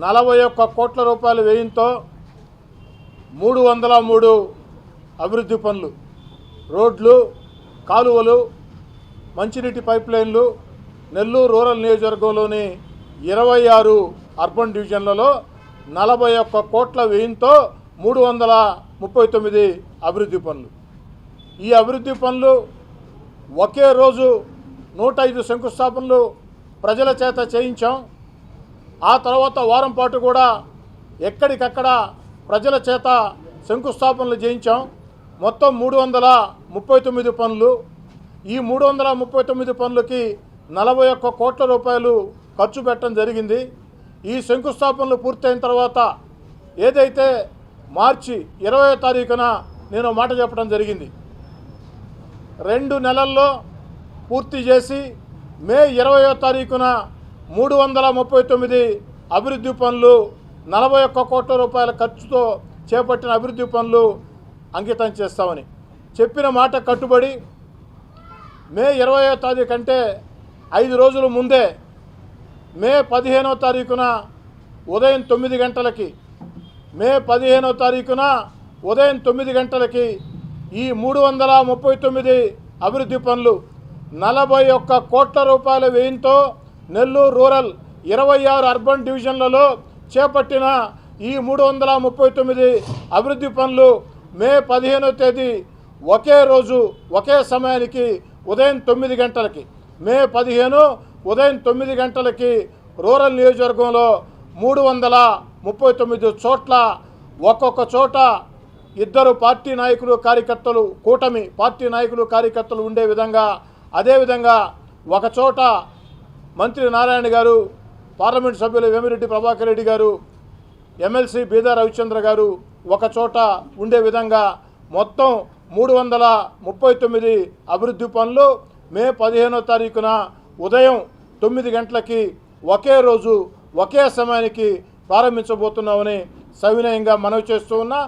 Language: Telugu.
నలభై ఒక్క కోట్ల రూపాయల వ్యయంతో మూడు వందల మూడు అభివృద్ధి పనులు. రోడ్లు కాలువలు మంచినీటి పైప్లైన్లు నెల్లూరు రూరల్ నియోజకవర్గంలోని ఇరవై ఆరు అర్బన్ డివిజన్లలో నలభై ఒక్క కోట్ల వ్యయంతో మూడు వందల ముప్పై తొమ్మిది అభివృద్ధి పనులు. ఈ అభివృద్ధి పనులు ఒకే రోజు నూట ఐదు శంకుస్థాపనలు ప్రజల చేత చేయించాం. ఆ తర్వాత వారం పాటు కూడా ఎక్కడికక్కడ ప్రజల చేత శంకుస్థాపనలు చేయించాం. మొత్తం మూడు వందల ముప్పై తొమ్మిది పనులు. ఈ మూడు వందల ముప్పై తొమ్మిది పనులకి నలభై ఒక్క కోట్ల రూపాయలు ఖర్చు పెట్టడం జరిగింది. ఈ శంకుస్థాపనలు పూర్తయిన తర్వాత ఏదైతే మార్చి ఇరవై తారీఖున నేను మాట చెప్పడం జరిగింది. రెండు నెలల్లో పూర్తి చేసి మే ఇరవయో తారీఖున మూడు వందల ముప్పై తొమ్మిది అభివృద్ధి పనులు నలభై ఒక్క కోట్ల రూపాయల ఖర్చుతో చేపట్టిన అభివృద్ధి పనులు అంకితం చేస్తామని చెప్పిన మాట కట్టుబడి మే ఇరవయో తారీఖు కంటే ఐదు రోజుల ముందే మే పదిహేనో తారీఖున ఉదయం తొమ్మిది గంటలకి మే పదిహేనో తారీఖున ఉదయం తొమ్మిది గంటలకి ఈ మూడు వందల ముప్పై తొమ్మిది అభివృద్ధి పనులు నలభై ఒక్క కోట్ల రూపాయల వ్యయంతో నెల్లూరు రూరల్ ఇరవై ఆరు అర్బన్ డివిజన్లలో చేపట్టిన ఈ మూడు వందల ముప్పై తొమ్మిది అభివృద్ధి పనులు మే పదిహేనో తేదీ ఒకే రోజు ఒకే సమయానికి ఉదయం తొమ్మిది గంటలకి. మే పదిహేను ఉదయం తొమ్మిది గంటలకి రూరల్ నియోజకవర్గంలో మూడు వందల ముప్పై తొమ్మిది చోట్ల ఒక్కొక్క చోట ఇద్దరు పార్టీ నాయకులు కార్యకర్తలు కూటమి పార్టీ నాయకులు కార్యకర్తలు ఉండే విధంగా అదేవిధంగా ఒక చోట మంత్రి నారాయణ గారు పార్లమెంట్ సభ్యులు వేమిరెడ్డి ప్రభాకర్ రెడ్డి గారు ఎమ్మెల్సీ బీదా రవిచంద్ర గారు ఒక చోట ఉండే విధంగా మొత్తం మూడు వందల ముప్పై తొమ్మిది అభివృద్ధి పనులు మే పదిహేనో తారీఖున ఉదయం తొమ్మిది గంటలకి ఒకే రోజు ఒకే సమయానికి ప్రారంభించబోతున్నామని సవినయంగా మనవి చేస్తూ ఉన్నా.